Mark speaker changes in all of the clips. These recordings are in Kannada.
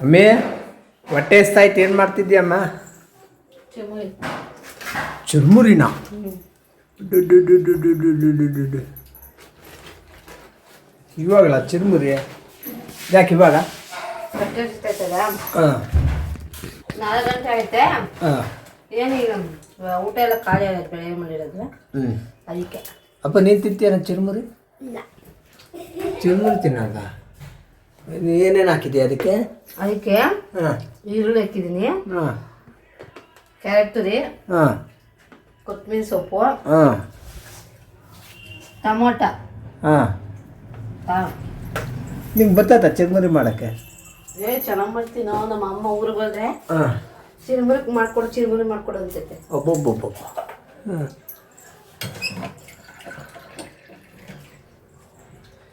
Speaker 1: ಅಮ್ಮಿ ಹೊಟ್ಟೆ ಎಸ್ತಾಯ್ತು ಏನು ಮಾಡ್ತಿದ್ಯಮ್ಮ ಚುರ್ಮುರಿನ? ಇವಾಗಲ್ಲ ಚುರ್ಮುರಿ? ಯಾಕೆ ಇವಾಗ? ಹಾಂ.
Speaker 2: ನಾಲ್ಕು ಗಂಟೆ ಆಯ್ತೆ?
Speaker 1: ಹಾಂ.
Speaker 2: ಏನೀಗ ಊಟ ಎಲ್ಲ ಖಾಲಿ ಆಗುತ್ತೆ ಬೆಳೆ ಮಾಡಿರೋದ್ರೆ
Speaker 1: ಹ್ಞೂ
Speaker 2: ಅದಕ್ಕೆ.
Speaker 1: ಅಪ್ಪ ನೀನು ತಿಂತೀಯ ಇಲ್ಲ. ಚುರ್ಮುರಿ ತಿನ್ನಲ್ಲ ಏನೇನು ಹಾಕಿದ್ದೀಯ ಅದಕ್ಕೆ?
Speaker 2: ಅದಕ್ಕೆ
Speaker 1: ಹಾಂ.
Speaker 2: ಈರುಳ್ಳಿ ಹಾಕಿದ್ದೀನಿ.
Speaker 1: ಹಾಂ.
Speaker 2: ಕ್ಯಾರೆಟ್ ತುರಿ.
Speaker 1: ಹಾಂ.
Speaker 2: ಕೊತ್ತಂಬರಿ ಸೊಪ್ಪು.
Speaker 1: ಹಾಂ.
Speaker 2: ಟಮೋಟ.
Speaker 1: ಹಾಂ.
Speaker 2: ಹಾಂ.
Speaker 1: ನಿಮ್ಗೆ ಬರ್ತೈತ ಚುರ್ಮುರಿ ಮಾಡೋಕ್ಕೆ?
Speaker 2: ಏ ಚೆನ್ನಾಗಿ ಮಾಡ್ತೀನಿ ನಾವು. ನಮ್ಮ ಅಮ್ಮ ಊರಿಗೆ ಬಂದರೆ
Speaker 1: ಹಾಂ.
Speaker 2: ಚಿರುಮುರಿ ಮಾಡ್ಕೊಡು ಚಿರುಮುರಿ ಮಾಡ್ಕೊಡು ಅನ್ಸುತ್ತೆ.
Speaker 1: ಒಬ್ಬೊಬ್ಬೊಬ್ಬ ಹ್ಞೂ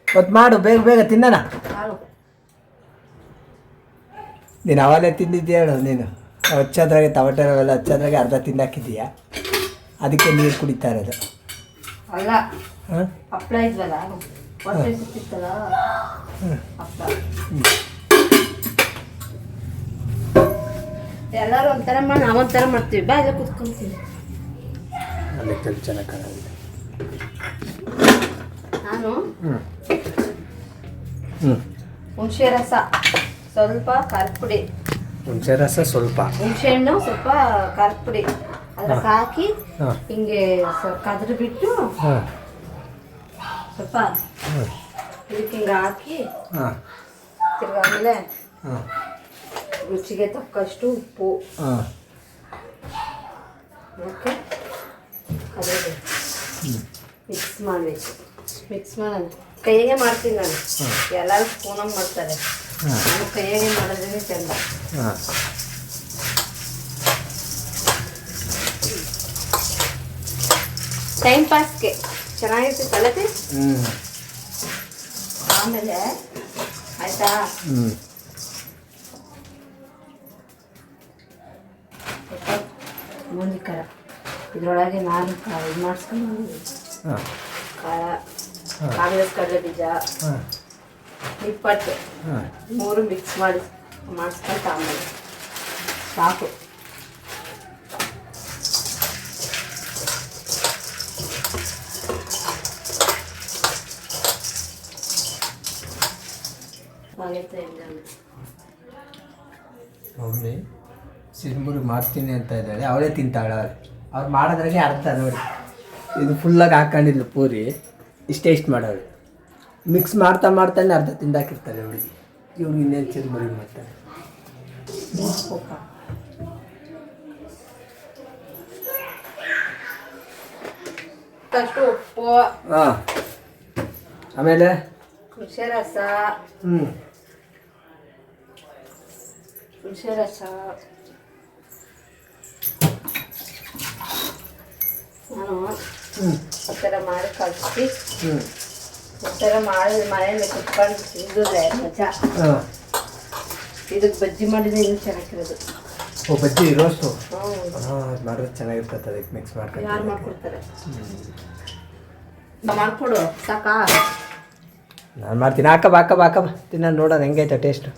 Speaker 1: ಮತ್ತು ಮಾಡು ಬೇಗ ಬೇಗ ತಿನ್ನೋಣ. ನೀನು ಅವಾಗಲೇ ತಿಂದಿದ್ದೀಯ ಹೇಳು ನೀನು. ಹಚ್ಚೋದ್ರಾಗೆ ಟೊಮೆಟೊ ಅವೆಲ್ಲ ಹಚ್ಚೋದ್ರಾಗೆ ಅರ್ಧ ತಿಂದಾಕಿದ್ದೀಯ? ಅದಕ್ಕೆ ನೀರು ಕುಡಿತಾ ಇರೋದು.
Speaker 2: ಅಲ್ಲ ಹಪ್ಪಳ ಇದ್ವಲ್ಲ ಎಲ್ಲರೂ ಒಂಥರ ಮಾಡಿ ನಾವೊಂಥರ ಮಾಡ್ತೀವಿ. ಬಾ ಇಲ್ಲ ಕುತ್ಕೊಂತೀವಿ
Speaker 1: ಅಲ್ಲಿ ಕೆಲ್ ಚೆನ್ನಾಗಿ ಕಾಣೋದಿಲ್ಲ.
Speaker 2: ನಾನು
Speaker 1: ಹ್ಞೂ ಹ್ಞೂ
Speaker 2: ಹುಣಸೆ ರಸ. ಸ್ವಲ್ಪ ಖಾರದ ಪುಡಿ
Speaker 1: ಹುಣಸೆ ರಸ ಸ್ವಲ್ಪ.
Speaker 2: ಹುಣಸೆ ಹಣ್ಣು ಸ್ವಲ್ಪ ಖಾರದ ಪುಡಿ ಅದಕ್ಕೆ ಹಾಕಿ
Speaker 1: ಹಾಂ.
Speaker 2: ಹಿಂಗೆ ಸ್ವಲ್ಪ ಕದ್ರ ಬಿಟ್ಟು
Speaker 1: ಹಾಂ.
Speaker 2: ಸ್ವಲ್ಪ ಇದಕ್ಕೆ ಹಿಂಗೆ ಹಾಕಿ
Speaker 1: ಹಾಂ.
Speaker 2: ತಿರ್ಗಾ ಆಮೇಲೆ
Speaker 1: ಹಾಂ.
Speaker 2: ರುಚಿಗೆ ತಕ್ಕಷ್ಟು ಉಪ್ಪು.
Speaker 1: ಹಾಂ.
Speaker 2: ಓಕೆ ಅದೇ
Speaker 1: ಹ್ಞೂ
Speaker 2: ಮಿಕ್ಸ್ ಮಾಡಬೇಕು. ಮಿಕ್ಸ್ ಮಾಡೋಣ ಕೈಯಾಗೆ ಮಾಡ್ತೀನಿ ನಾನು. ಎಲ್ಲರೂ ಸ್ಪೂನಾಗಿ ಮಾಡ್ತಾರೆ. ಕೈಯಾಗೆ ಮಾಡೋದ್ರೇ ಚಂದ.
Speaker 1: ಹಾಂ.
Speaker 2: ಟೈಮ್ ಪಾಸ್ಗೆ ಚೆನ್ನಾಗಿರ್ತೈತೆ ಅಲ್ಲದೆ
Speaker 1: ಹ್ಞೂ
Speaker 2: ಆಮೇಲೆ ಆಯ್ತಾ?
Speaker 1: ಹ್ಞೂ
Speaker 2: ಬೂಂದಿ ಖಾರ. ಇದರೊಳಗೆ ನಾನು ಇದು ಮಾಡಿಸ್ಕೊಂಡು ಖಾರ ಕಾಂಗ್ರೆಸ್ ಕಡಲೆ ಬೀಜ.
Speaker 1: ಹಾಂ.
Speaker 2: ಮೂರು ಮಿಕ್ಸ್ ಮಾಡಿ ಮಾಡಿಸ್ಕೊಂಡು ಆಮೇಲೆ ಸಾಕು.
Speaker 1: ಮಮ್ಮಿ ಸಿರ್ಮುರಿ ಮಾಡ್ತೀನಿ ಅಂತ ಇದ್ದಾಳೆ ಅವಳೇ ತಿಂತಾಳೆ. ಅವ್ರು ಅವ್ರು ಮಾಡೋದ್ರಾಗೆ ಅರ್ಥ ನೋಡಿ. ಇದು ಫುಲ್ಲಾಗಿ ಹಾಕೊಂಡಿದ್ಲು ಪೂರಿ. ಇಷ್ಟೇ ಇಷ್ಟು ಮಾಡೋಳು ಮಿಕ್ಸ್ ಮಾಡ್ತಾ ಮಾಡ್ತಾನೆ ಅರ್ಧ ತಿಂದಾಕಿರ್ತಾರೆ ಹುಡುಗಿ. ಇವ್ರು ಇನ್ನೇನು ಮಾಡ್ತಾರೆ.
Speaker 2: ಉಪ್ಪ ಅಷ್ಟು ಉಪ್ಪು.
Speaker 1: ಹಾಂ. ಆಮೇಲೆ?
Speaker 2: ಹುಷರಸ ರಸ
Speaker 1: ಹ್ಞೂ
Speaker 2: ಹುಷರಸ ರಸ ನಾನು
Speaker 1: ಹ್ಞೂ
Speaker 2: ಆ ಥರ ಮಾಡಿ ಕಳಿಸಿ
Speaker 1: ಹ್ಞೂ
Speaker 2: ಆ ಥರ ಮಾಡಿ ಮನೆಯಲ್ಲಿ ಕುತ್ಕೊಂಡು ತಿಂದಿದ್ರೆ ಮಜಾ.
Speaker 1: ಹಾಂ.
Speaker 2: ಇದಕ್ಕೆ ಬಜ್ಜಿ ಮಾಡಿದ್ರೆ ಇನ್ನೂ ಚೆನ್ನಾಗಿರೋದು.
Speaker 1: ಓ ಬಜ್ಜಿ ರೋಸ್ಟು?
Speaker 2: ಹ್ಞೂ
Speaker 1: ಹಾಂ ಅದು ಮಾಡಿದ್ರೆ ಚೆನ್ನಾಗಿರ್ತದೆ ಅದಕ್ಕೆ ಮಿಕ್ಸ್ ಮಾಡ್ಕೊಂಡು
Speaker 2: ಯಾರು ಮಾಡ್ಕೊಡ್ತಾರೆ? ಮಾಡ್ಕೊಡು ಸಾಕಾ.
Speaker 1: ನಾನು ಮಾಡ್ತೀನಿ. ಹಾಕಬ ಹಾಕಬ ಹಾಕಬ ತಿನ್ನ ನೋಡೋಣ ಹೆಂಗೈತೆ taste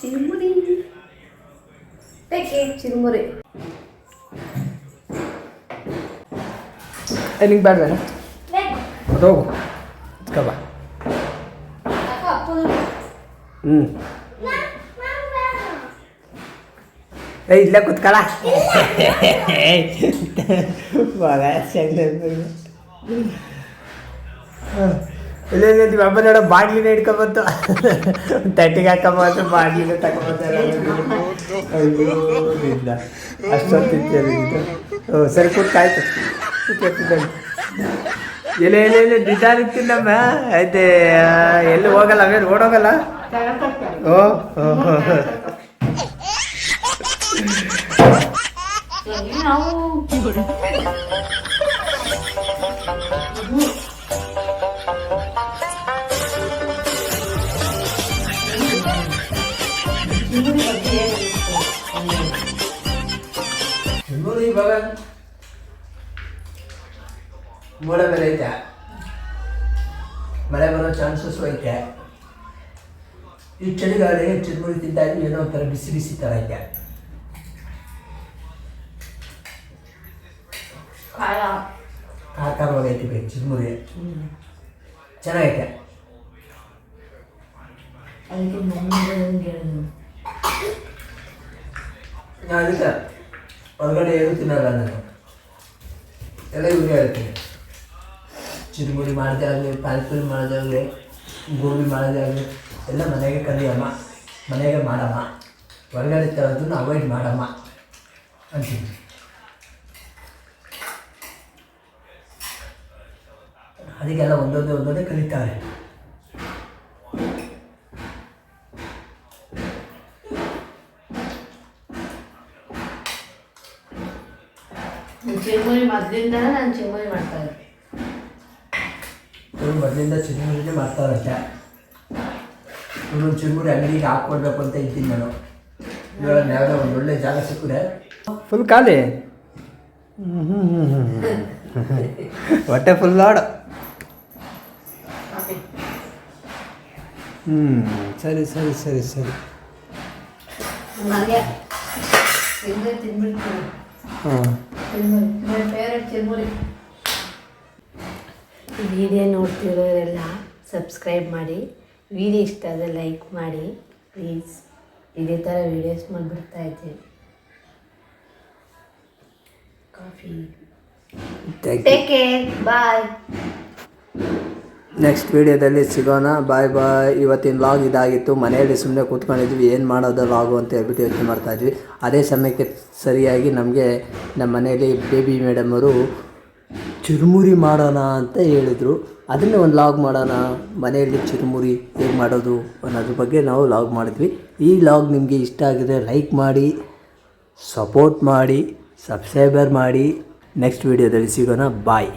Speaker 2: Tira o murinho.
Speaker 1: Peguei, tira o murinho. É limpar, né? Vem. Rodolfo, acabar. Hum. Ei, lá com o cara. Ei, bora, é sério mesmo. ಬಾಡ್ಲಿನ ಇಲ್ಲ ತಟ್ಟಿಗೆ ಹಾಕೊಂಬಂದ್ರೆ ಬಾಡ್ಲಿನ ತಗೊಂಬಂದ ಅಷ್ಟೊತ್ತಿತ್ತು ಸರಿ ಕೂತಾಯ್ತು ಇಲ್ಲ ಇಲ್ಲ ಇಲ್ಲ ನಿಧಾನ ತಿನ್ನಮ್ಮ ಐತೆ ಎಲ್ಲಿ ಹೋಗಲ್ಲ ಅವೇ ರೋಡ್ ಹೋ ಓ ಹೋ Sini Bagan. ಮಳೆ ಬರೈತೆ ಮಳೆ ಬರೋ ಚಾನ್ಸಸ್ ಐತೆ ಈ ಚಳಿಗಾಲ ಚುರುಮುರಿ ತಿಂದಾಗ ಏನೋ ಒಂಥರ ಬಿಸಿ ಬಿಸಿ ಥರ ಐತೆ
Speaker 2: ಖಾರ
Speaker 1: ಖಾರವಾಗೈತಿ ಬೇಕು ಚುರುಮುರಿ ಚೆನ್ನಾಗೈತೆ
Speaker 2: ಅದಕ್ಕೆ
Speaker 1: ಅದಕ್ಕೆ ಹೊರಗಡೆ ಏನು ತಿನ್ನಲ್ಲ ನಾನು. ಎಲ್ಲ ಇವ್ರಿಗೆ ಹೇಳ್ತೀನಿ. ಚಿರುಮುರಿ ಮಾಡದೇ ಆಗಲಿ, ಪಾನಿಪುರಿ ಮಾಡೋದೇ ಆಗಲಿ, ಗೋಬಿ ಮಾಡೋದೇ ಆಗಲಿ, ಎಲ್ಲ ಮನೆಗೆ ಕಲಿಯಮ್ಮ, ಮನೆಗೆ ಮಾಡಮ್ಮ. ಹೊರಗಡೆ ತರೋದನ್ನು ಅವಾಯ್ಡ್ ಮಾಡಮ್ಮ ಅಂತೀನಿ. ಅದಕ್ಕೆಲ್ಲ ಒಂದೊಂದೇ ಒಂದೊಂದೇ ಕಲಿತಾರೆ.
Speaker 2: ಚಿರುಮುರಿ ಮೊದಲಿಂದ ನಾನು ಚಿರುಮುರಿ ಮಾಡ್ತಾ ಇದ್ದೆ.
Speaker 1: ಇವ್ರು ಮೊದಲಿಂದ ಚಿರುಮುರಿನೇ ಮಾಡ್ತಾರಂತೆ. ಇವ್ರು ಚಿರುಮುರಿ ಅಂಗಡಿಗೆ ಹಾಕ್ಕೊಡ್ಬೇಕು ಅಂತ ಇದ್ದೀನಿ ನಾನು. ಇವಾಗ ಯಾವುದೋ ಒಂದು ಒಳ್ಳೆ ಜಾಗ ಸಿಕ್ಕಿದೆ ಫುಲ್ ಖಾಲಿ? ಹೊಟ್ಟೆ ಫುಲ್ ಲಾಡು ಹ್ಞೂ ಸರಿ ಸರಿ ಸರಿ ಸರಿ. ಹಾಂ
Speaker 2: ವಿಡಿಯೋ ನೋಡ್ತಿರೋರೆಲ್ಲ ಸಬ್ಸ್ಕ್ರೈಬ್ ಮಾಡಿ. ವಿಡಿಯೋ ಇಷ್ಟ ಆದರೆ ಲೈಕ್ ಮಾಡಿ. ಪ್ಲೀಸ್ ಇದೇ ಥರ ವೀಡಿಯೋಸ್ ಮಾಡಿಬಿಡ್ತಾ ಇದ್ದೀವಿ coffee. Take care bye
Speaker 1: next ವೀಡಿಯೋದಲ್ಲಿ ಸಿಗೋಣ. ಬಾಯ್ ಬಾಯ್ ಇವತ್ತಿನ ಲಾಗ್ ಇದಾಗಿತ್ತು. ಮನೆಯಲ್ಲಿ ಸುಮ್ಮನೆ ಕೂತ್ಕೊಂಡಿದ್ವಿ. ಏನು ಮಾಡೋದು ಲಾಗು ಅಂತ ಹೇಳ್ಬಿಟ್ಟು ಯೋಚನೆ ಮಾಡ್ತಾ ಇದ್ವಿ. ಅದೇ ಸಮಯಕ್ಕೆ ಸರಿಯಾಗಿ ನಮಗೆ ನಮ್ಮ ಮನೆಯಲ್ಲಿ ಬೇಬಿ ಮೇಡಮ್ ಅವರು ಚುರುಮುರಿ ಮಾಡೋಣ ಅಂತ ಹೇಳಿದರು. ಅದನ್ನೇ ಒಂದು ಲಾಗ್ ಮಾಡೋಣ. ಮನೆಯಲ್ಲಿ ಚುರುಮುರಿ ಹೇಗೆ ಮಾಡೋದು ಅನ್ನೋದ್ರ ಬಗ್ಗೆ ನಾವು ಲಾಗ್ ಮಾಡಿದ್ವಿ. ಈ ಲಾಗ್ ನಿಮಗೆ ಇಷ್ಟ ಆಗಿದೆ ಲೈಕ್ ಮಾಡಿ ಸಪೋರ್ಟ್ ಮಾಡಿ ಸಬ್ಸ್ಕ್ರೈಬರ್ ಮಾಡಿ. ನೆಕ್ಸ್ಟ್ ವೀಡಿಯೋದಲ್ಲಿ ಸಿಗೋಣ. ಬಾಯ್